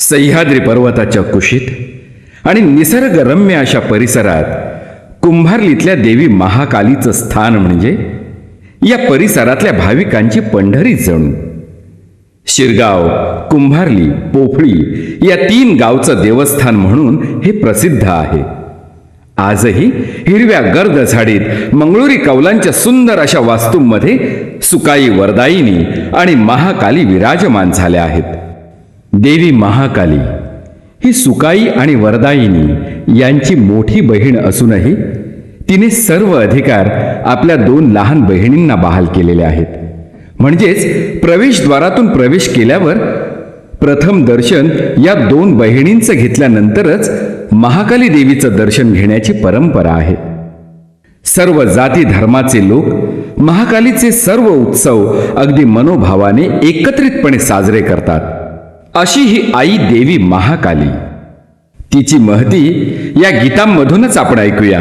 सह्याद्री पर्वताच्या कुशीत आणि निसर्गरम्य अशा परिसरात कुंभारलीतल्या देवी महाकालीचं स्थान म्हणजे या परिसरातल्या भाविकांची पंढरी जणू. शिरगाव कुंभारली पोफळी या तीन गावचं देवस्थान म्हणून हे प्रसिद्ध आहे. आजही हिरव्या गर्द झाडीत मंगळुरी कौलांच्या सुंदर अशा वास्तूंमध्ये सुकाई वरदायिनी आणि महाकाली विराजमान झाल्या आहेत. देवी महाकाली. ही सुकाई आणि वरदायिनी यांची मोठी बहीण असूनही तिने सर्व अधिकार आपल्या दोन लहान बहिणींना बहाल केलेले आहेत. म्हणजेच प्रवेशद्वारातून प्रवेश केल्यावर प्रथम दर्शन या दोन बहिणींचं घेतल्यानंतरच महाकाली देवीचं दर्शन घेण्याची परंपरा आहे. सर्व जाती धर्माचे लोक महाकालीचे सर्व उत्सव अगदी मनोभावाने एकत्रितपणे साजरे करतात. अशी ही आई देवी महाकाली. तिची महती या गीतांमधूनच आपण ऐकूया.